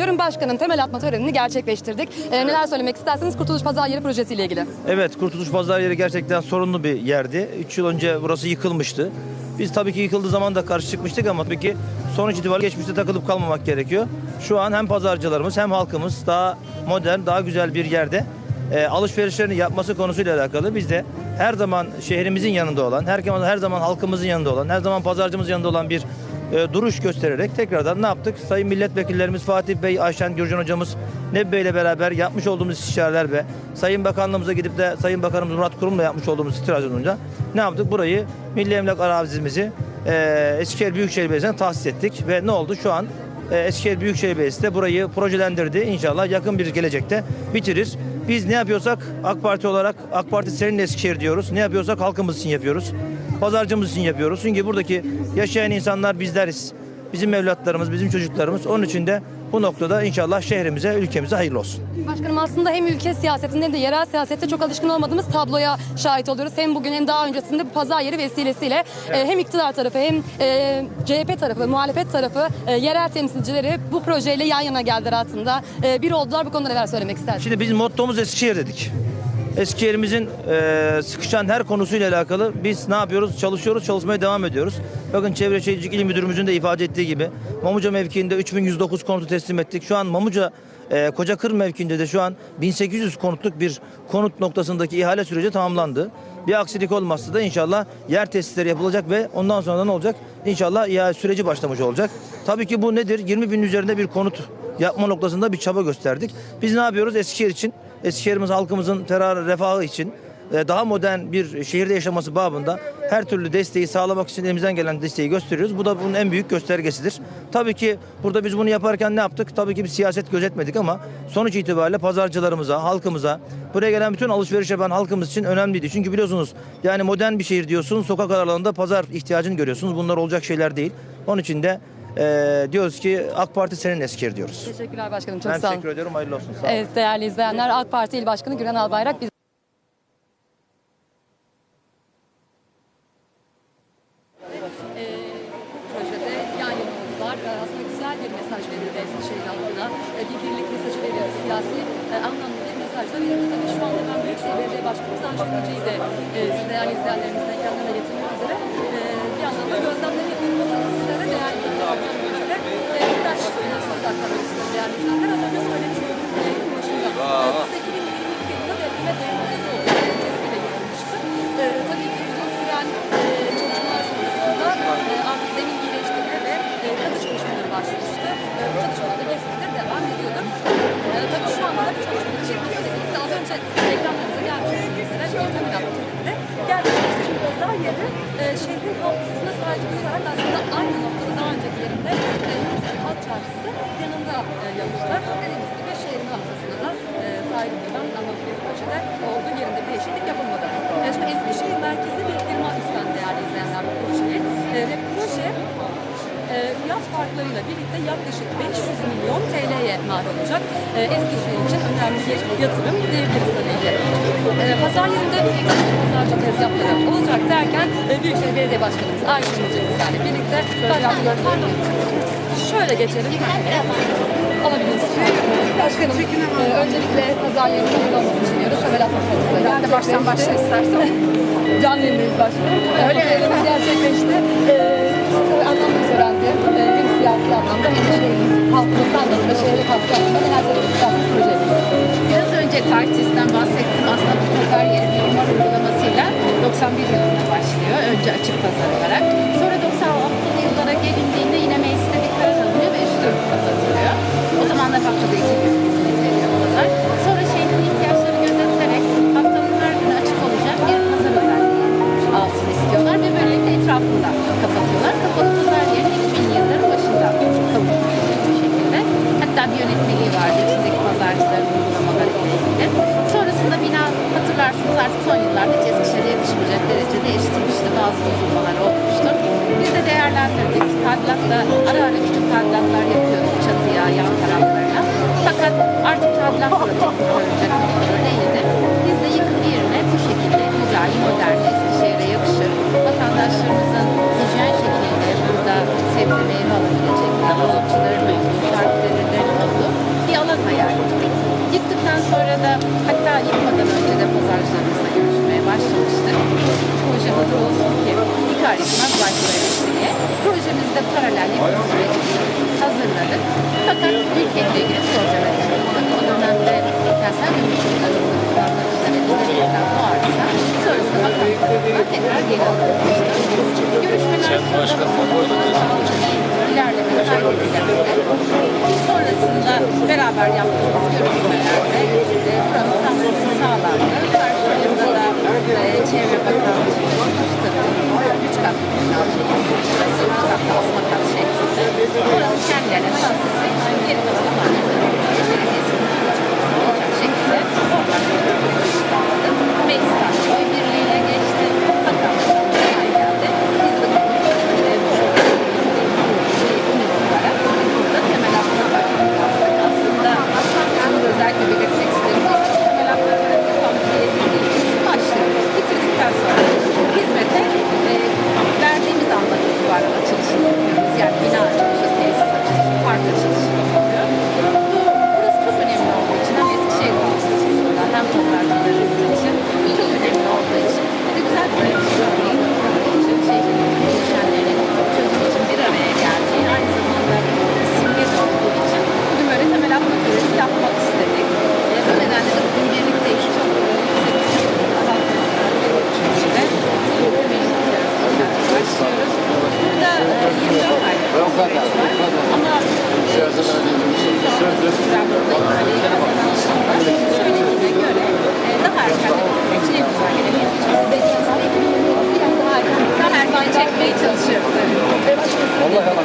geçiyorum. Başkanın temel atma törenini gerçekleştirdik. Ee, neler söylemek isterseniz Kurtuluş Pazar Yeri projesiyle ilgili. Evet, Kurtuluş Pazar Yeri gerçekten sorunlu bir yerdi. 3 yıl önce burası yıkılmıştı. Biz tabii ki yıkıldığı zaman da karşı çıkmıştık ama tabii ki sonuç itibariyle geçmişte takılıp kalmamak gerekiyor. Şu an hem pazarcılarımız hem halkımız daha modern, daha güzel bir yerde e, alışverişlerini yapması konusuyla alakalı biz de her zaman şehrimizin yanında olan, her zaman her zaman halkımızın yanında olan, her zaman pazarcımızın yanında olan bir e, duruş göstererek tekrardan ne yaptık? Sayın milletvekillerimiz Fatih Bey, Ayşen Gürcan hocamız Nebi Bey ile beraber yapmış olduğumuz istişareler ve Sayın Bakanlığımıza gidip de Sayın Bakanımız Murat Kurum'la yapmış olduğumuz olunca ne yaptık? Burayı Milli Emlak arazimizi e, Eskişehir Büyükşehir Belediyesi'ne tahsis ettik ve ne oldu? Şu an e, Eskişehir Büyükşehir Belediyesi de burayı projelendirdi. İnşallah yakın bir gelecekte bitirir. Biz ne yapıyorsak AK Parti olarak AK Parti senin Eskişehir diyoruz. Ne yapıyorsak halkımız için yapıyoruz. Pazarcımız için yapıyoruz. Çünkü buradaki yaşayan insanlar bizleriz. Bizim evlatlarımız, bizim çocuklarımız. Onun için de bu noktada inşallah şehrimize, ülkemize hayırlı olsun. Başkanım aslında hem ülke siyasetinde hem de yerel siyasette çok alışkın olmadığımız tabloya şahit oluyoruz. Hem bugün hem daha öncesinde bu pazar yeri vesilesiyle e, hem iktidar tarafı hem e, CHP tarafı, muhalefet tarafı, e, yerel temsilcileri bu projeyle yan yana geldiler aslında. E, bir oldular bu konuda neler söylemek istersiniz? Şimdi bizim mottomuz Eskişehir dedik. Eskişehir'imizin e, sıkışan her konusuyla alakalı biz ne yapıyoruz? Çalışıyoruz, çalışmaya devam ediyoruz. Bakın Çevre Şehircilik İl Müdürümüzün de ifade ettiği gibi Mamuca mevkiinde 3109 konutu teslim ettik. Şu an Mamuca e, Kocakır mevkiinde de şu an 1800 konutluk bir konut noktasındaki ihale süreci tamamlandı. Bir aksilik olmazsa da inşallah yer tesisleri yapılacak ve ondan sonra ne olacak? İnşallah ihale süreci başlamış olacak. Tabii ki bu nedir? 20 bin üzerinde bir konut yapma noktasında bir çaba gösterdik. Biz ne yapıyoruz Eskişehir için? Eskişehir'imiz halkımızın terör refahı için e, daha modern bir şehirde yaşaması babında her türlü desteği sağlamak için elimizden gelen desteği gösteriyoruz. Bu da bunun en büyük göstergesidir. Tabii ki burada biz bunu yaparken ne yaptık? Tabii ki bir siyaset gözetmedik ama sonuç itibariyle pazarcılarımıza, halkımıza, buraya gelen bütün alışveriş yapan halkımız için önemliydi. Çünkü biliyorsunuz yani modern bir şehir diyorsunuz, sokak aralarında pazar ihtiyacını görüyorsunuz. Bunlar olacak şeyler değil. Onun için de e, diyoruz ki AK Parti senin Eskişehir diyoruz. Teşekkürler başkanım. Çok Ben sağ olun. teşekkür ediyorum. Hayırlı olsun. Sağ olun. Evet değerli izleyenler AK Parti İl Başkanı Güran Albayrak biz önce ekranlarınıza gelmiş bir temel atlatımında gerçekleştiği pazar yeri e, şehrin hafızasına saygı duyularak aslında aynı noktada daha önceki yerinde e, Yunus'un Halk Çarşısı yanında e, yapmışlar. Dediğimiz gibi şehrin hafızasına da e, saygı duyulan ama bir projede olduğu yerinde bir değişiklik yapılmadı. E, şimdi Eskişehir merkezli bir fiyat farklarıyla birlikte yaklaşık 500 milyon TL'ye mal olacak. E, Eskişehir için önemli bir yatırım diyebiliriz tabii ki. E, pazar yerinde pazarcı tezgahları olacak derken e, Büyükşehir Belediye Başkanımız Ayşe Hoca'mızla birlikte başkanlarımız Şöyle geçelim. Alabiliriz. Başkanım, e, öncelikle pazar yerinde olmasını düşünüyoruz. Temel atlatmamızla. Ben de baştan başla istersen. Canlı yayındayız başkanım. Öyle gerçekleşti. E, tabii anlamda öğrendi. E, hem siyasi anlamda hem de şehrin halkımız anlamda, şehrin halkı anlamda neler istersiniz projeye? Biraz önce tartisten bahsettim. Aslında bu pazar yeri normal uygulamasıyla 91 yılında başlıyor. Önce açık pazar olarak. Sonra 96'lı yıllara gelindiğinde son yıllarda hiç Eskişehir'e yakışmayacak derecede eşitmişti. Bazı bozulmalar olmuştu. Biz de değerlendirdik. Tadilatla ara ara küçük tadilatlar yapıyorduk çatıya, yan taraflarına. Fakat artık tadilatla teknik görünecek değildi. Biz de yıkım yerine bu şekilde güzel, modern, Eskişehir'e yakışır. Vatandaşlarımızın hijyen şekilde burada sebze meyve alabilecekleri, dolapçıların projemiz olsun ki yıkar yıkmaz başlayalım diye. Projemizde paralel yapım sürecini hazırladık. Fakat ilk elle ilgili projeme çalışmadık. O dönemde kentsel dönüşümden kullanılan varsa şey sonrasında bakanlıklarına tekrar geri alınmıştır. Görüşmeler sonrasında ilerleme kaydedilerek sonrasında beraber yaptığımız görüşmelerde e, buranın tanımını sağlandı. Çevre Bakanlığı üst katı, üç katlı binadayız. Burası üst katlı asma kat şeklinde. Buranın kendilerine şahsesi yakından çekmeye çalışıyoruz. Evet. Allah Allah.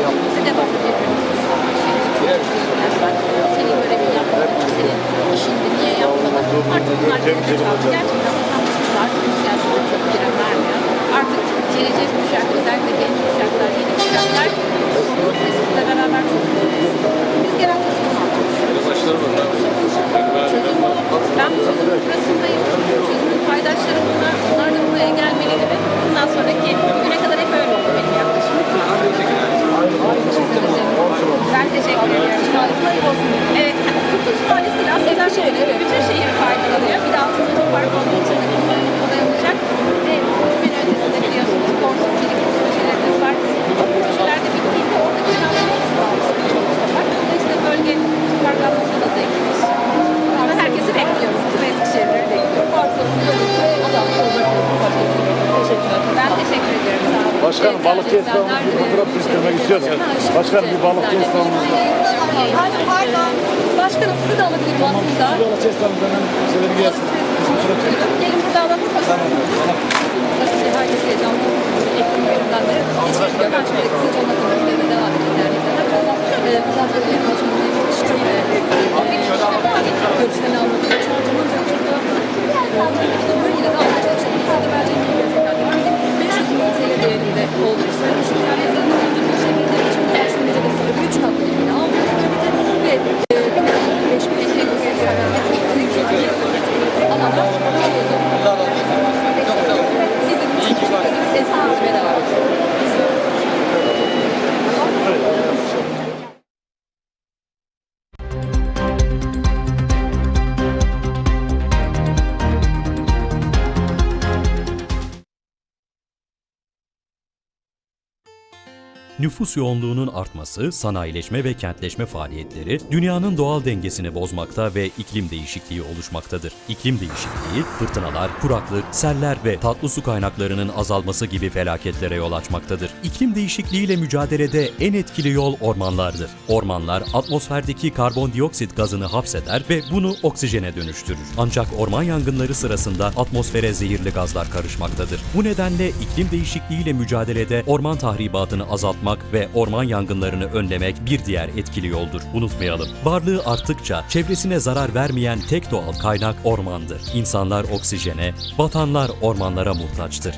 Bizi de bakın birbirimizi sormak Senin görevini yapmadın, senin işini niye yapmadın? Artık bunlar gerçekten vatandaşımız artık siyasete çok giren vermiyor. Artık gelecek kuşak, özellikle genç kuşaklar, yeni kuşaklar. Sorumlu kesimle beraber çok zorluyuz. Biz genelde sorun anlatıyoruz. Çözüm Ben bu çözümün burasındayım. balıkçı esnafımızı fotoğraf çektirmek istiyoruz. Başkanım bir balıkçı esnafımız var. Pardon, pardon. Başkanım sizi de alabilirim aslında. Balıkçı esnafımızdan hem söyleyebilirsiniz. Gelin burada alalım. Nüfus yoğunluğunun artması, sanayileşme ve kentleşme faaliyetleri dünyanın doğal dengesini bozmakta ve iklim değişikliği oluşmaktadır. İklim değişikliği, fırtınalar, kuraklık, seller ve tatlı su kaynaklarının azalması gibi felaketlere yol açmaktadır. İklim değişikliğiyle mücadelede en etkili yol ormanlardır. Ormanlar atmosferdeki karbondioksit gazını hapseder ve bunu oksijene dönüştürür. Ancak orman yangınları sırasında atmosfere zehirli gazlar karışmaktadır. Bu nedenle iklim değişikliğiyle mücadelede orman tahribatını azaltmak ve orman yangınlarını önlemek bir diğer etkili yoldur. Unutmayalım. Varlığı arttıkça çevresine zarar vermeyen tek doğal kaynak ormandır. İnsanlar oksijene, vatanlar ormanlara muhtaçtır.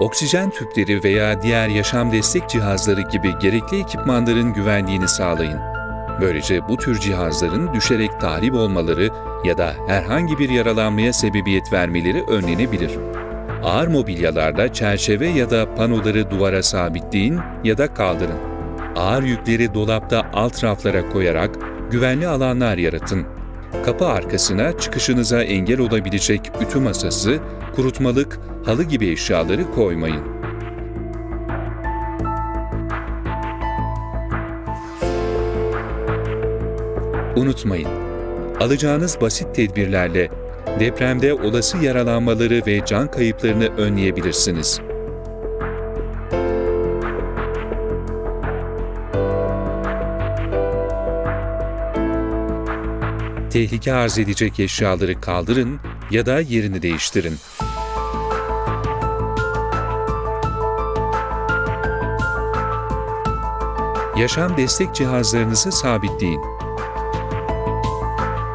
Oksijen tüpleri veya diğer yaşam destek cihazları gibi gerekli ekipmanların güvenliğini sağlayın. Böylece bu tür cihazların düşerek tahrip olmaları ya da herhangi bir yaralanmaya sebebiyet vermeleri önlenebilir. Ağır mobilyalarda çerçeve ya da panoları duvara sabitleyin ya da kaldırın. Ağır yükleri dolapta alt raflara koyarak güvenli alanlar yaratın. Kapı arkasına çıkışınıza engel olabilecek ütü masası, kurutmalık, halı gibi eşyaları koymayın. Unutmayın, alacağınız basit tedbirlerle depremde olası yaralanmaları ve can kayıplarını önleyebilirsiniz. Tehlike arz edecek eşyaları kaldırın ya da yerini değiştirin. Yaşam destek cihazlarınızı sabitleyin.